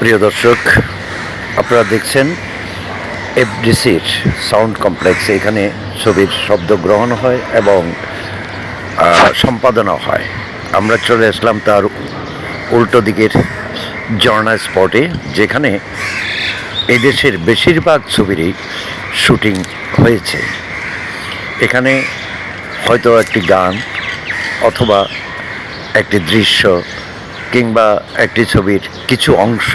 প্রিয় দর্শক, আপনারা দেখছেন এফডিসির সাউন্ড কমপ্লেক্স। এখানে ছবির শব্দ গ্রহণ হয় এবং সম্পাদনা হয়। আমরা চলে আসলাম তার উল্টো দিকের ঝর্ণা স্পটে, যেখানে এদেশের বেশিরভাগ ছবিরই শুটিং হয়েছে। এখানে হয়তো একটি গান অথবা একটি দৃশ্য কিংবা একটি ছবির কিছু অংশ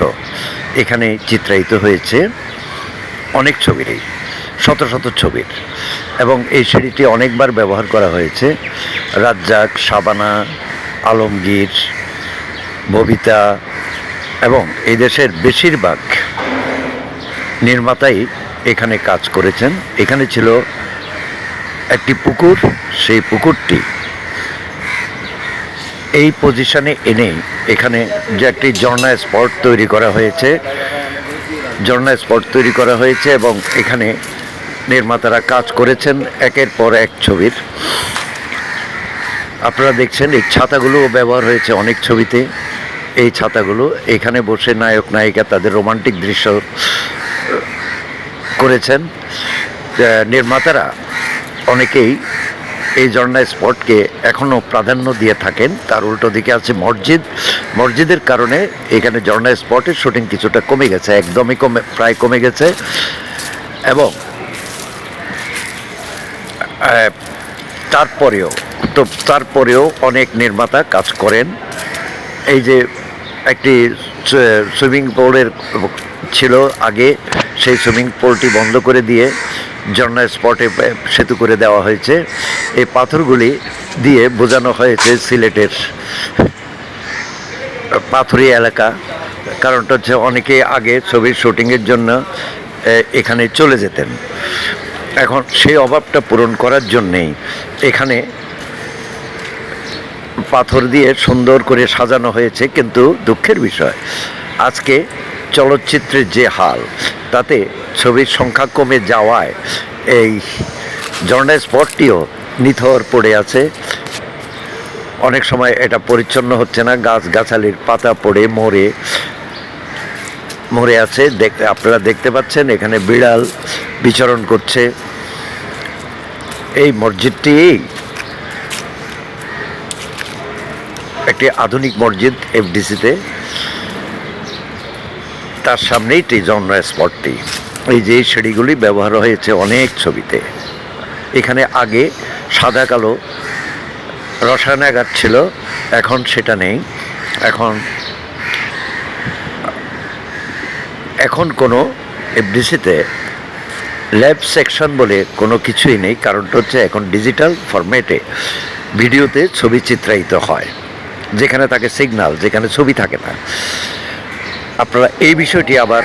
এখানে চিত্রায়িত হয়েছে, অনেক ছবিরই, শত শত ছবির। এবং এই সিঁড়িটি অনেকবার ব্যবহার করা হয়েছে। রাজ্জাক সাবানা আলমগীর, ববিতা এবং এই দেশের বেশিরভাগ নির্মাতাই এখানে কাজ করেছেন। এখানে ছিল একটি পুকুর, সেই পুকুরটি এই পজিশনে এনেই এখানে যে একটি ঝর্ণা স্পট তৈরি করা হয়েছে। ঝর্ণা স্পট তৈরি করা হয়েছে এবং এখানে নির্মাতারা কাজ করেছেন একের পর এক ছবির। আপনারা দেখছেন এই ছাতাগুলোও ব্যবহার হয়েছে অনেক ছবিতে। এই ছাতাগুলো এখানে বসে নায়ক, নায়িকা তাদের রোমান্টিক দৃশ্য করেছেন। নির্মাতারা অনেকেই এই ঝর্ণা স্পটকে এখনও প্রাধান্য দিয়ে থাকেন। তার উল্টো দিকে আছে মসজিদ। মসজিদের কারণে এখানে ঝর্ণা স্পটের শুটিং কিছুটা কমে গেছে, একদমই কমে, প্রায় কমে গেছে। এবং তারপরেও, তো তারপরেও অনেক নির্মাতা কাজ করেন। এই যে একটি সুইমিং পুলের ছিল আগে, সেই সুইমিং পুলটি বন্ধ করে দিয়ে ঝর্ণা স্পটে সেতু করে দেওয়া হয়েছে। এই পাথরগুলি দিয়ে বোঝানো হয়েছে সিলেটের পাথুরি এলাকা। কারণটা হচ্ছে অনেকে আগে ছবির শুটিংয়ের জন্য এখানে চলে যেতেন। এখন সেই অভাবটা পূরণ করার জন্যেই এখানে পাথর দিয়ে সুন্দর করে সাজানো হয়েছে, কিন্তু দুঃখের বিষয়, আজকে চলচ্চিত্রের যে হাল, তাতে ছবির সংখ্যা কমে যাওয়ায় এই ঝর্ণা স্পটটিও নিথর পড়ে আছে। অনেক সময় এটা পরিচ্ছন্ন হচ্ছে না গাছ গাছালির পাতা পড়ে, মরে মরে আছে। দেখ আপনারা দেখতে পাচ্ছেন এখানে বিড়াল বিচরণ করছে। এই মসজিদটি একটি আধুনিক মসজিদ এফডিসিতে। তার সামনেই টি জন্ম স্পটটি। এই যে সিঁড়িগুলি ব্যবহার হয়েছে অনেক ছবিতে, এখানে আগে সাদা কালো রসায়নাগার ছিল, এখন সেটা নেই। এখন এখন কোনো এফডিসিতে ল্যাব সেকশন বলে কোনো কিছুই নেই, কারণটা হচ্ছে এখন ডিজিটাল ফরম্যাটে ভিডিওতে ছবি চিত্রায়িত হয়, যেখানে থাকে সিগন্যাল যেখানে ছবি থাকে না। আপনারা এই বিষয়টি আবার